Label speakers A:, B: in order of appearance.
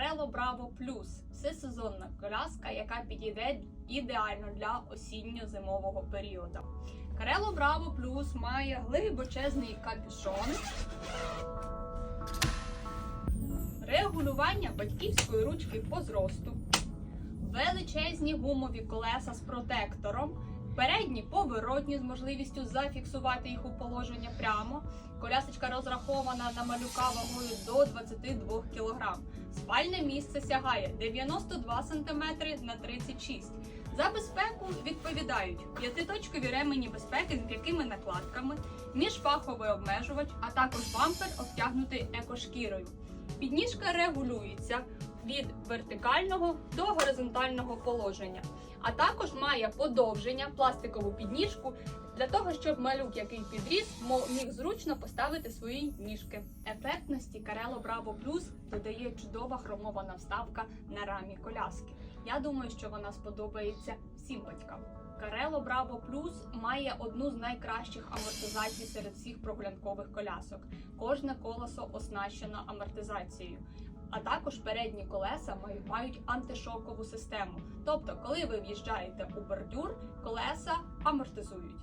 A: Карело Браво Плюс всесезонна коляска, яка підійде ідеально для осінньо-зимового періоду. Карело Браво Плюс має глибочезний капюшон, регулювання батьківської ручки по зросту, величезні гумові колеса з протектором, передні поворотні з можливістю зафіксувати їх у положення прямо. Колясочка розрахована на малюка вагою до 22 кг. Спальне місце сягає 92 см на 36 За безпеку відповідають п'ятиточкові ремені безпеки з м'якими накладками, міжпаховий обмежувач, а також бампер обтягнутий екошкірою. Підніжка регулюється від вертикального до горизонтального положення, а також має подовження пластикову підніжку для того, щоб малюк, який підріс, міг зручно поставити свої ніжки. Ефектності Карело Браво Плюс додає чудова хромована вставка на рамі коляски. Я думаю, що вона сподобається всім батькам. Карело Браво Плюс має одну з найкращих амортизацій серед всіх прогулянкових колясок. Кожне колесо оснащено амортизацією. А також передні колеса маю- мають антишокову систему. Тобто, коли ви в'їжджаєте у бордюр, колеса амортизують.